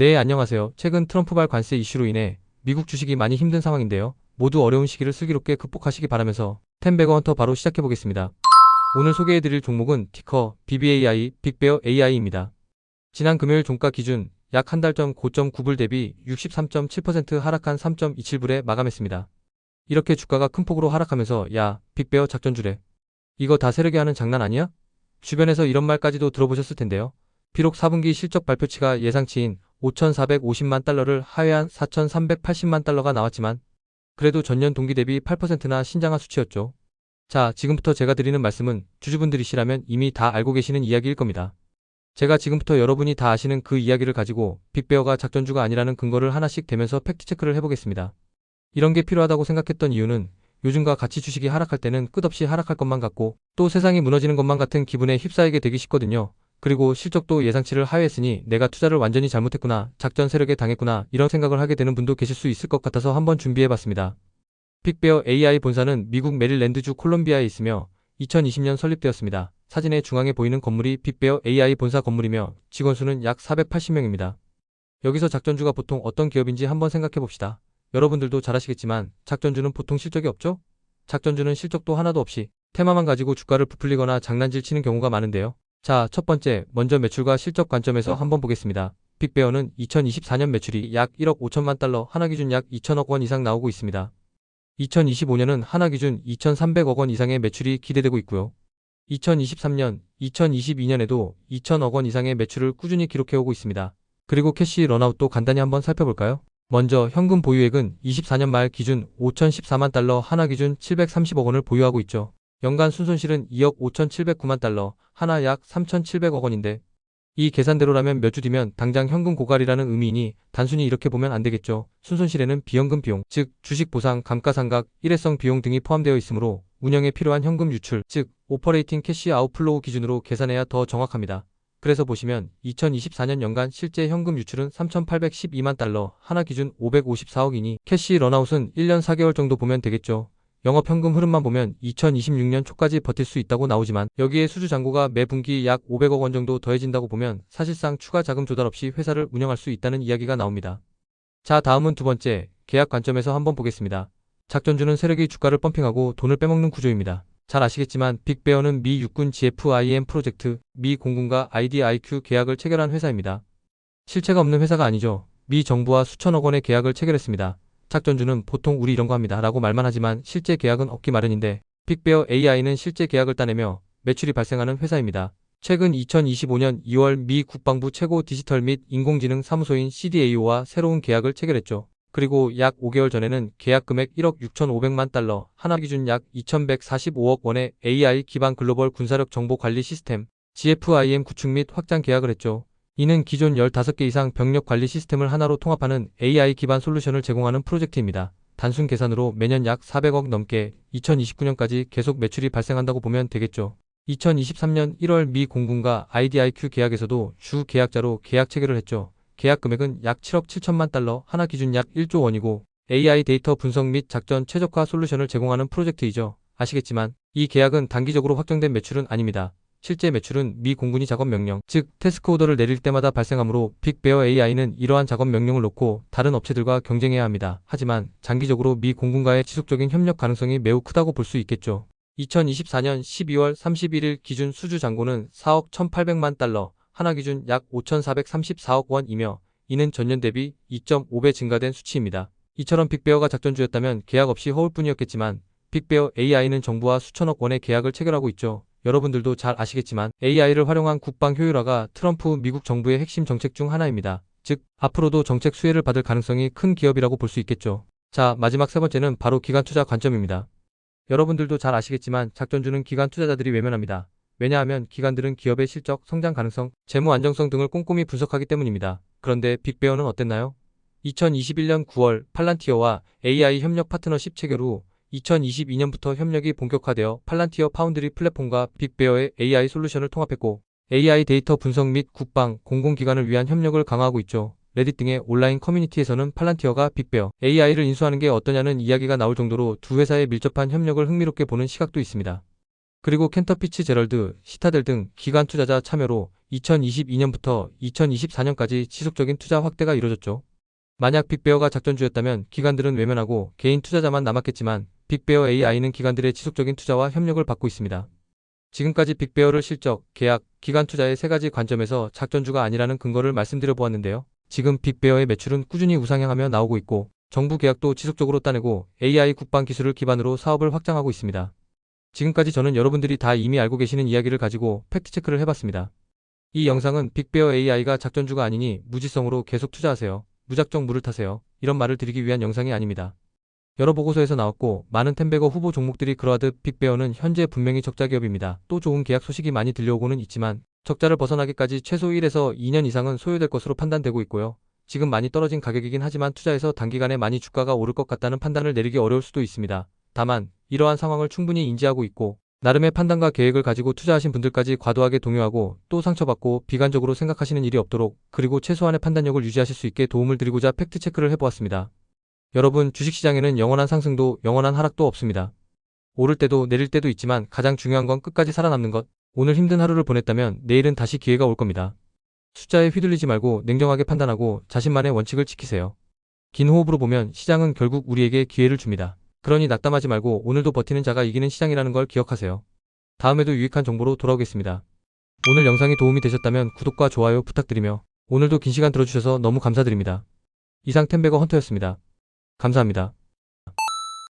네, 안녕하세요. 최근 트럼프발 관세 이슈로 인해 미국 주식이 많이 힘든 상황인데요. 모두 어려운 시기를 슬기롭게 극복하시기 바라면서 템베거 헌터 바로 시작해 보겠습니다. 오늘 소개해 드릴 종목은 티커 BBAI 빅베어 AI입니다. 지난 금요일 종가 기준 약 한 달 전 고점 9불 대비 63.7% 하락한 3.27불에 마감했습니다. 이렇게 주가가 큰 폭으로 하락하면서 야, 빅베어 작전주래. 이거 다 세력이 하는 장난 아니야? 주변에서 이런 말까지도 들어보셨을 텐데요. 비록 4분기 실적 발표치가 예상치인 5,450만 달러를 하회한 4,380만 달러가 나왔지만 그래도 전년 동기 대비 8%나 신장한 수치였죠. 자, 지금부터 제가 드리는 말씀은 주주분들이시라면 이미 다 알고 계시는 이야기일 겁니다. 제가 지금부터 여러분이 다 아시는 그 이야기를 가지고 빅베어가 작전주가 아니라는 근거를 하나씩 대면서 팩트체크를 해보겠습니다. 이런 게 필요하다고 생각했던 이유는 요즘과 같이 주식이 하락할 때는 끝없이 하락할 것만 같고 또 세상이 무너지는 것만 같은 기분에 휩싸이게 되기 쉽거든요. 그리고 실적도 예상치를 하회했으니 내가 투자를 완전히 잘못했구나, 작전 세력에 당했구나 이런 생각을 하게 되는 분도 계실 수 있을 것 같아서 한번 준비해봤습니다. 픽베어 AI 본사는 미국 메릴랜드주 콜롬비아에 있으며 2020년 설립되었습니다. 사진의 중앙에 보이는 건물이 픽베어 AI 본사 건물이며 직원 수는 약 480명입니다. 여기서 작전주가 보통 어떤 기업인지 한번 생각해 봅시다. 여러분들도 잘 아시겠지만 작전주는 보통 실적이 없죠? 작전주는 실적도 하나도 없이 테마만 가지고 주가를 부풀리거나 장난질 치는 경우가 많은데요. 자, 첫 번째, 먼저 매출과 실적 관점에서 한번 보겠습니다. 빅베어는 2024년 매출이 약 1억 5천만 달러, 하나 기준 약 2천억 원 이상 나오고 있습니다. 2025년은 하나 기준 2,300억 원 이상의 매출이 기대되고 있고요. 2023년, 2022년에도 2천억 원 이상의 매출을 꾸준히 기록해오고 있습니다. 그리고 캐시 런아웃도 간단히 한번 살펴볼까요? 먼저 현금 보유액은 24년 말 기준 5,014만 달러, 하나 기준 730억 원을 보유하고 있죠. 연간 순손실은 2억 5,709만 달러, 하나 약 3,700억 원인데 이 계산대로라면 몇 주 뒤면 당장 현금 고갈이라는 의미이니 단순히 이렇게 보면 안 되겠죠. 순손실에는 비현금 비용, 즉 주식 보상, 감가상각, 일회성 비용 등이 포함되어 있으므로 운영에 필요한 현금 유출, 즉 오퍼레이팅 캐시 아웃플로우 기준으로 계산해야 더 정확합니다. 그래서 보시면 2024년 연간 실제 현금 유출은 3,812만 달러, 하나 기준 554억이니 캐시 런아웃은 1년 4개월 정도 보면 되겠죠. 영업 현금 흐름만 보면 2026년 초까지 버틸 수 있다고 나오지만 여기에 수주 잔고가 매 분기 약 500억 원 정도 더해진다고 보면 사실상 추가 자금 조달 없이 회사를 운영할 수 있다는 이야기가 나옵니다. 자, 다음은 두 번째, 계약 관점에서 한번 보겠습니다. 작전주는 세력이 주가를 펌핑하고 돈을 빼먹는 구조입니다. 잘 아시겠지만 빅베어는 미 육군 GFIM 프로젝트, 미 공군과 IDIQ 계약을 체결한 회사입니다. 실체가 없는 회사가 아니죠. 미 정부와 수천억 원의 계약을 체결했습니다. 작전주는 보통 우리 이런 거 합니다 라고 말만 하지만 실제 계약은 없기 마련인데 빅베어 AI는 실제 계약을 따내며 매출이 발생하는 회사입니다. 최근 2025년 2월 미 국방부 최고 디지털 및 인공지능 사무소인 CDAO와 새로운 계약을 체결했죠. 그리고 약 5개월 전에는 계약 금액 1억 6,500만 달러, 하나 기준 약 2,145억 원의 AI 기반 글로벌 군사력 정보 관리 시스템 GFIM 구축 및 확장 계약을 했죠. 이는 기존 15개 이상 병력 관리 시스템을 하나로 통합하는 AI 기반 솔루션을 제공하는 프로젝트입니다. 단순 계산으로 매년 약 400억 넘게 2029년까지 계속 매출이 발생한다고 보면 되겠죠. 2023년 1월 미 공군과 IDIQ 계약에서도 주 계약자로 계약 체결을 했죠. 계약 금액은 약 7억 7천만 달러, 하나 기준 약 1조 원이고 AI 데이터 분석 및 작전 최적화 솔루션을 제공하는 프로젝트이죠. 아시겠지만 이 계약은 단기적으로 확정된 매출은 아닙니다. 실제 매출은 미 공군이 작업 명령, 즉 태스크 오더를 내릴 때마다 발생하므로 빅베어 AI는 이러한 작업 명령을 놓고 다른 업체들과 경쟁해야 합니다. 하지만 장기적으로 미 공군과의 지속적인 협력 가능성이 매우 크다고 볼 수 있겠죠. 2024년 12월 31일 기준 수주 잔고는 4억 1,800만 달러, 하나 기준 약 5,434억 원이며 이는 전년 대비 2.5배 증가된 수치입니다. 이처럼 빅베어가 작전주였다면 계약 없이 허울뿐이었겠지만 빅베어 AI는 정부와 수천억 원의 계약을 체결하고 있죠. 여러분들도 잘 아시겠지만 AI를 활용한 국방 효율화가 트럼프 미국 정부의 핵심 정책 중 하나입니다. 즉, 앞으로도 정책 수혜를 받을 가능성이 큰 기업이라고 볼 수 있겠죠. 자, 마지막 세 번째는 바로 기관 투자 관점입니다. 여러분들도 잘 아시겠지만 작전주는 기관 투자자들이 외면합니다. 왜냐하면 기관들은 기업의 실적, 성장 가능성, 재무 안정성 등을 꼼꼼히 분석하기 때문입니다. 그런데 빅베어는 어땠나요? 2021년 9월 팔란티어와 AI 협력 파트너십 체결 후 2022년부터 협력이 본격화되어 팔란티어 파운드리 플랫폼과 빅베어의 AI 솔루션을 통합했고 AI 데이터 분석 및 국방, 공공기관을 위한 협력을 강화하고 있죠. 레딧 등의 온라인 커뮤니티에서는 팔란티어가 빅베어, AI를 인수하는 게 어떠냐는 이야기가 나올 정도로 두 회사의 밀접한 협력을 흥미롭게 보는 시각도 있습니다. 그리고 켄터피치 제럴드, 시타델 등 기관 투자자 참여로 2022년부터 2024년까지 지속적인 투자 확대가 이뤄졌죠. 만약 빅베어가 작전주였다면 기관들은 외면하고 개인 투자자만 남았겠지만 빅베어 AI는 기관들의 지속적인 투자와 협력을 받고 있습니다. 지금까지 빅베어를 실적, 계약, 기관 투자의 세 가지 관점에서 작전주가 아니라는 근거를 말씀드려 보았는데요. 지금 빅베어의 매출은 꾸준히 우상향하며 나오고 있고 정부 계약도 지속적으로 따내고 AI 국방 기술을 기반으로 사업을 확장하고 있습니다. 지금까지 저는 여러분들이 다 이미 알고 계시는 이야기를 가지고 팩트체크를 해봤습니다. 이 영상은 빅베어 AI가 작전주가 아니니 무지성으로 계속 투자하세요. 무작정 물을 타세요. 이런 말을 드리기 위한 영상이 아닙니다. 여러 보고서에서 나왔고 많은 템베거 후보 종목들이 그러하듯 빅베어는 현재 분명히 적자 기업입니다. 또 좋은 계약 소식이 많이 들려오고는 있지만 적자를 벗어나기까지 최소 1에서 2년 이상은 소요될 것으로 판단되고 있고요. 지금 많이 떨어진 가격이긴 하지만 투자해서 단기간에 많이 주가가 오를 것 같다는 판단을 내리기 어려울 수도 있습니다. 다만 이러한 상황을 충분히 인지하고 있고 나름의 판단과 계획을 가지고 투자하신 분들까지 과도하게 동요하고 또 상처받고 비관적으로 생각하시는 일이 없도록 그리고 최소한의 판단력을 유지하실 수 있게 도움을 드리고자 팩트체크를 해보았습니다. 여러분 주식시장에는 영원한 상승도 영원한 하락도 없습니다. 오를 때도 내릴 때도 있지만 가장 중요한 건 끝까지 살아남는 것. 오늘 힘든 하루를 보냈다면 내일은 다시 기회가 올 겁니다. 숫자에 휘둘리지 말고 냉정하게 판단하고 자신만의 원칙을 지키세요. 긴 호흡으로 보면 시장은 결국 우리에게 기회를 줍니다. 그러니 낙담하지 말고 오늘도 버티는 자가 이기는 시장이라는 걸 기억하세요. 다음에도 유익한 정보로 돌아오겠습니다. 오늘 영상이 도움이 되셨다면 구독과 좋아요 부탁드리며 오늘도 긴 시간 들어주셔서 너무 감사드립니다. 이상 템베거 헌터였습니다. 감사합니다.